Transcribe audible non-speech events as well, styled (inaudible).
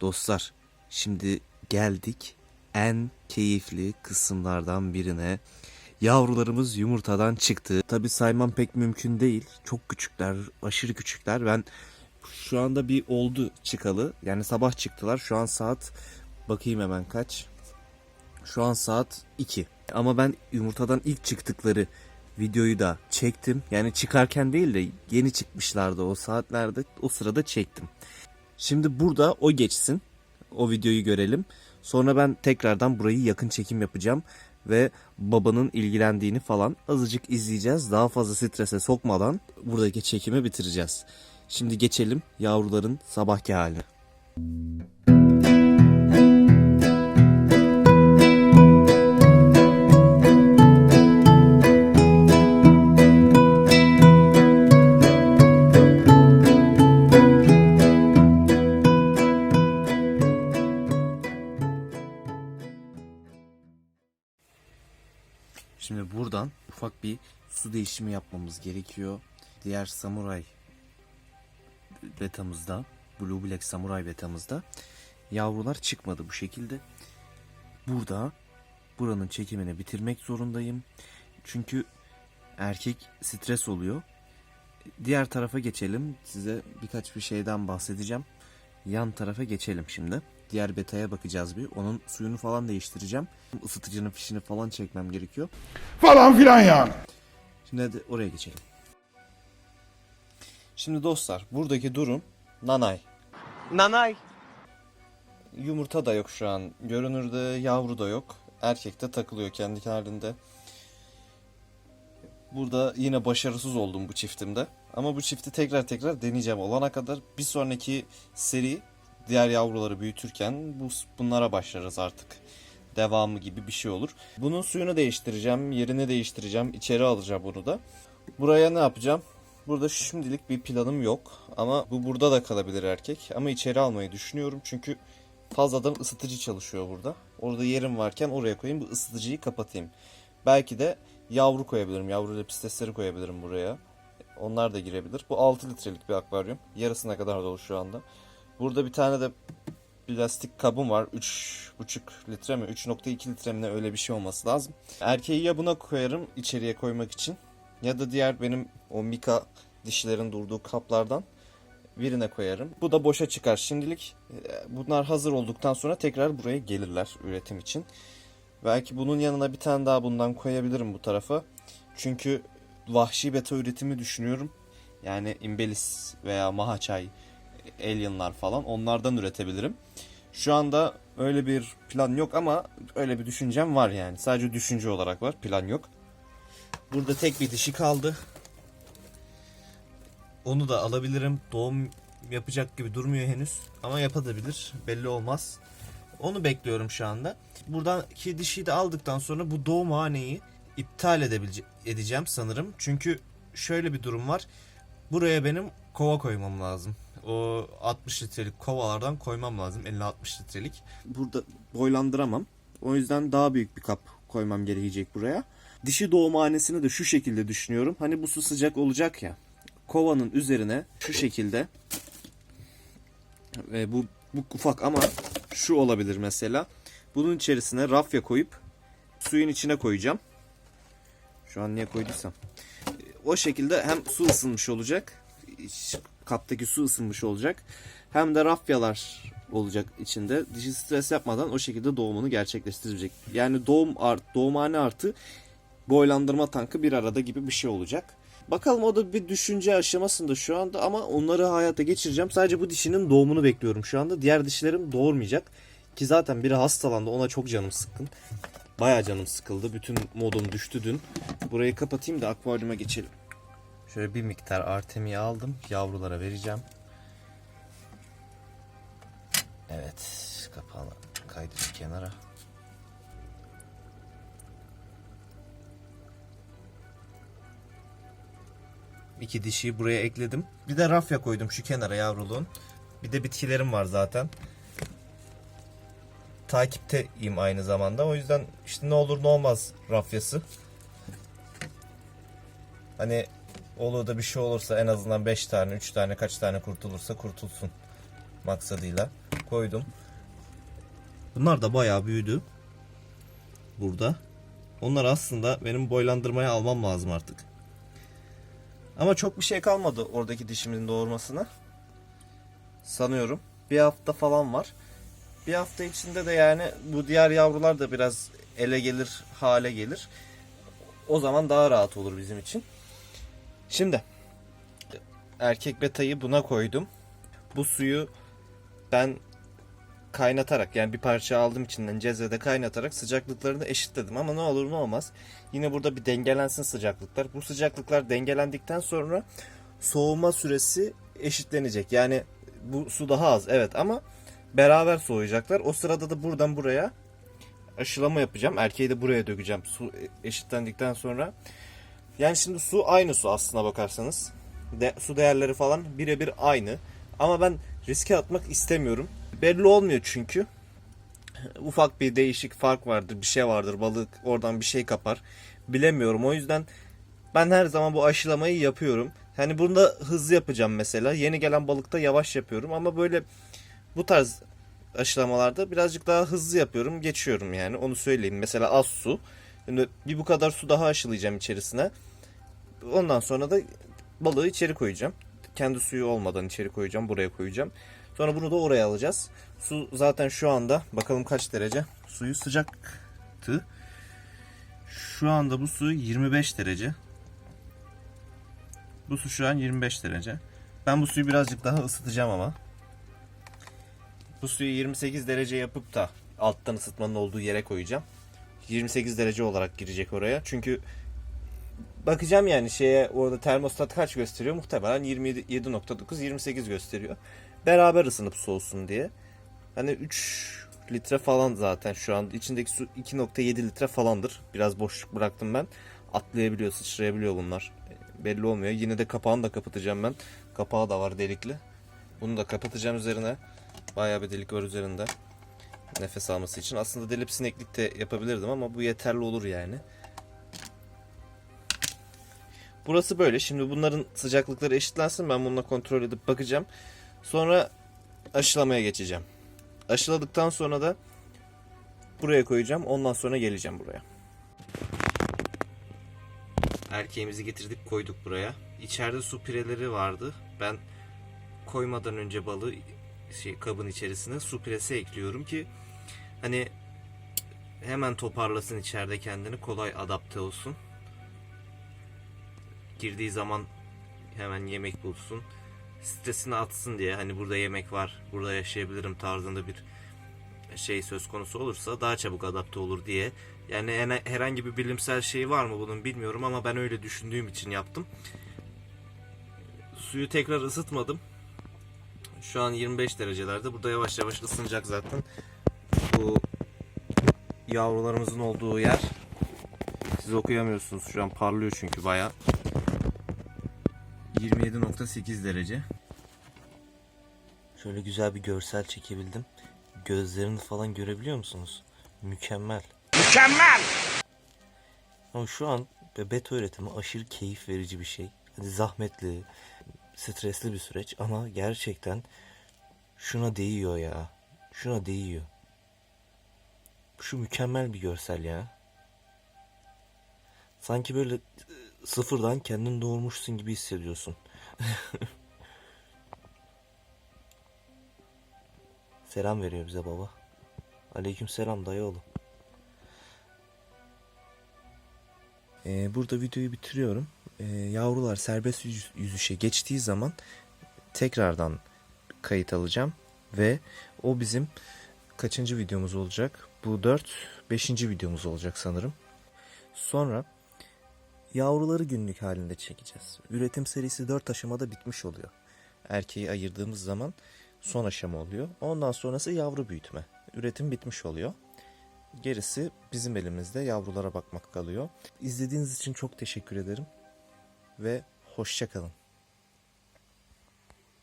Dostlar şimdi geldik en keyifli kısımlardan birine. Yavrularımız yumurtadan çıktı. Tabi saymam pek mümkün değil. Çok küçükler, aşırı küçükler. Ben şu anda bir oldu çıkalı. Yani sabah çıktılar. Şu an saat bakayım hemen kaç. Şu an saat 2. Ama ben yumurtadan ilk çıktıkları videoyu da çektim. Yani çıkarken değil de yeni çıkmışlardı o saatlerde. O sırada çektim. Şimdi burada o geçsin. O videoyu görelim. Sonra ben tekrardan burayı yakın çekim yapacağım ve babanın ilgilendiğini falan azıcık izleyeceğiz. Daha fazla strese sokmadan buradaki çekimi bitireceğiz. Şimdi geçelim yavruların sabahki haline. Şimdi buradan ufak bir su değişimi yapmamız gerekiyor. Diğer samuray betamızda, Blue Black Samurai betamızda yavrular çıkmadı bu şekilde. Burada buranın çekimini bitirmek zorundayım. Çünkü erkek stres oluyor. Diğer tarafa geçelim. Size birkaç bir şeyden bahsedeceğim. Yan tarafa geçelim şimdi. Diğer betaya bakacağız bir. Onun suyunu falan değiştireceğim. Isıtıcının fişini falan çekmem gerekiyor. Falan filan yani. Şimdi hadi oraya geçelim. Şimdi dostlar buradaki durum nanay. Nanay. Yumurta da yok şu an. Görünürde yavru da yok. Erkek de takılıyor kendi halinde. Burada yine başarısız oldum bu çiftimde. Ama bu çifti tekrar tekrar deneyeceğim. Olana kadar bir sonraki seri diğer yavruları büyütürken bu bunlara başlarız artık. Devamı gibi bir şey olur. Bunun suyunu değiştireceğim, yerini değiştireceğim, içeri alacağım bunu da. Buraya ne yapacağım? Burada şimdilik bir planım yok ama bu burada da kalabilir erkek ama içeri almayı düşünüyorum çünkü fazladan ısıtıcı çalışıyor burada. Orada yerim varken oraya koyayım bu ısıtıcıyı kapatayım. Belki de yavru koyabilirim. Yavru lepistesleri koyabilirim buraya. Onlar da girebilir. Bu 6 litrelik bir akvaryum. Yarısına kadar dolu şu anda. Burada bir tane de plastik kabım var. 3,5 litre mi? 3.2 litre mi ne öyle bir şey olması lazım. Erkeği ya buna koyarım içeriye koymak için ya da diğer benim o mika dişlerin durduğu kaplardan birine koyarım. Bu da boşa çıkar. Şimdilik e, bunlar hazır olduktan sonra tekrar buraya gelirler üretim için. Belki bunun yanına bir tane daha bundan koyabilirim bu tarafa. Çünkü vahşi beta üretimi düşünüyorum. Yani imbelis veya mahaçay, alienlar falan onlardan üretebilirim. Şu anda öyle bir plan yok ama öyle bir düşüncem var yani. Sadece düşünce olarak var, plan yok. Burada tek bir dişi kaldı. Onu da alabilirim. Doğum yapacak gibi durmuyor henüz. Ama yapabilir. Belli olmaz. Onu bekliyorum şu anda. Buradaki dişiyi de aldıktan sonra bu doğumhaneyi iptal edebilece- edeceğim sanırım. Çünkü şöyle bir durum var. Buraya benim kova koymam lazım. O 60 litrelik kovalardan koymam lazım. 50-60 litrelik. Burada boylandıramam. O yüzden daha büyük bir kap koymam gerekecek buraya. Dişi doğumhanesini de şu şekilde düşünüyorum. Hani bu su sıcak olacak ya. Kovanın üzerine şu şekilde ve bu, bu ufak ama şu olabilir mesela. Bunun içerisine rafya koyup suyun içine koyacağım. Şu an niye koyduysam. O şekilde hem su ısınmış olacak. Kaptaki su ısınmış olacak. Hem de rafyalar olacak içinde. Dişi stres yapmadan o şekilde doğumunu gerçekleştirecek. Yani doğum art, doğumhane artı boylandırma tankı bir arada gibi bir şey olacak. Bakalım o da bir düşünce aşamasında şu anda ama onları hayata geçireceğim. Sadece bu dişinin doğumunu bekliyorum şu anda. Diğer dişlerim doğurmayacak. Ki zaten biri hastalandı ona çok canım sıkkın. Baya canım sıkıldı. Bütün modum düştü dün. Burayı kapatayım da akvaryuma geçelim. Şöyle bir miktar artemiyi aldım. Yavrulara vereceğim. Evet. Kapağını kaydır kenara. İki dişiyi buraya ekledim. Bir de rafya koydum şu kenara yavruluğun. Bir de bitkilerim var zaten. Takipteyim aynı zamanda. O yüzden işte ne olur ne olmaz rafyası. Hani olur da bir şey olursa en azından 5 tane 3 tane kaç tane kurtulursa kurtulsun maksadıyla koydum. Bunlar da bayağı büyüdü. Burada. Onlar aslında benim boylandırmaya almam lazım artık. Ama çok bir şey kalmadı oradaki dişimin doğurmasına. Sanıyorum. Bir hafta falan var. Bir hafta içinde de yani bu diğer yavrular da biraz ele gelir, hale gelir. O zaman daha rahat olur bizim için. Şimdi erkek betayı buna koydum. Bu suyu ben kaynatarak yani bir parça aldım içinden cezvede kaynatarak sıcaklıklarını eşitledim ama ne olur ne olmaz. Yine burada bir dengelensin sıcaklıklar. Bu sıcaklıklar dengelendikten sonra soğuma süresi eşitlenecek. Yani bu su daha az evet ama beraber soğuyacaklar. O sırada da buradan buraya aşılama yapacağım. Erkeği de buraya dökeceğim su eşitlendikten sonra. Yani şimdi su aynı su aslına bakarsanız. De, su değerleri falan birebir aynı. Ama ben riske atmak istemiyorum. Belli olmuyor çünkü. Ufak bir değişik fark vardır, bir şey vardır. Balık oradan bir şey kapar. Bilemiyorum. O yüzden ben her zaman bu aşılamayı yapıyorum. Hani bunda hızlı yapacağım mesela. Yeni gelen balıkta yavaş yapıyorum ama böyle bu tarz aşılamalarda birazcık daha hızlı yapıyorum. Geçiyorum yani. Onu söyleyeyim. Mesela az su. Şimdi bir bu kadar su daha aşılayacağım içerisine. Ondan sonra da balığı içeri koyacağım. Kendi suyu olmadan içeri koyacağım. Buraya koyacağım. Sonra bunu da oraya alacağız. Su zaten şu anda bakalım kaç derece. Suyu sıcaktı. Şu anda bu su 25 derece. Bu su şu an 25 derece. Ben bu suyu birazcık daha ısıtacağım ama. Bu suyu 28 derece yapıp da alttan ısıtmanın olduğu yere koyacağım. 28 derece olarak girecek oraya. Çünkü bakacağım yani şeye orada termostat kaç gösteriyor? Muhtemelen 27.9 28 gösteriyor. Beraber ısınıp soğusun diye. Hani 3 litre falan zaten şu an içindeki su 2.7 litre falandır. Biraz boşluk bıraktım ben. Atlayabiliyor, sıçrayabiliyor bunlar. E, Belli olmuyor. Yine de kapağını da kapatacağım ben. Kapağı da var delikli. Bunu da kapatacağım üzerine. Bayağı bir delik var üzerinde. Nefes alması için. Aslında delip sineklik de yapabilirdim ama bu yeterli olur yani. Burası böyle. Şimdi bunların sıcaklıkları eşitlensin. Ben bununla kontrol edip bakacağım. Sonra aşılamaya geçeceğim. Aşıladıktan sonra da buraya koyacağım. Ondan sonra geleceğim buraya. Erkeğimizi getirdik koyduk buraya. İçeride su pireleri vardı. Ben koymadan önce balığı şey, kabın içerisine su piresi ekliyorum ki hani hemen toparlasın içeride kendini kolay adapte olsun. Girdiği zaman hemen yemek bulsun. Stresini atsın diye hani burada yemek var, burada yaşayabilirim tarzında bir şey söz konusu olursa daha çabuk adapte olur diye. Yani herhangi bir bilimsel şey var mı bunun bilmiyorum ama ben öyle düşündüğüm için yaptım. Suyu tekrar ısıtmadım. Şu an 25 derecelerde. Burada yavaş yavaş ısınacak zaten. Bu yavrularımızın olduğu yer. Siz okuyamıyorsunuz. Şu an parlıyor çünkü baya. 27.8 derece. Şöyle güzel bir görsel çekebildim. Gözlerini falan görebiliyor musunuz? Mükemmel. Mükemmel. Ama şu an bebek öğretimi aşırı keyif verici bir şey. Hani zahmetli, stresli bir süreç ama gerçekten şuna değiyor ya. Şuna değiyor. Şu mükemmel bir görsel ya. Sanki böyle e, sıfırdan kendin doğurmuşsun gibi hissediyorsun. (laughs) selam veriyor bize baba. Aleyküm selam dayıoğlu. Ee, burada videoyu bitiriyorum. Ee, yavrular serbest yüz- yüzüşe geçtiği zaman tekrardan kayıt alacağım ve o bizim kaçıncı videomuz olacak? Bu 4 5. videomuz olacak sanırım. Sonra yavruları günlük halinde çekeceğiz. Üretim serisi 4 aşamada bitmiş oluyor. Erkeği ayırdığımız zaman son aşama oluyor. Ondan sonrası yavru büyütme. Üretim bitmiş oluyor. Gerisi bizim elimizde yavrulara bakmak kalıyor. İzlediğiniz için çok teşekkür ederim ve hoşça kalın.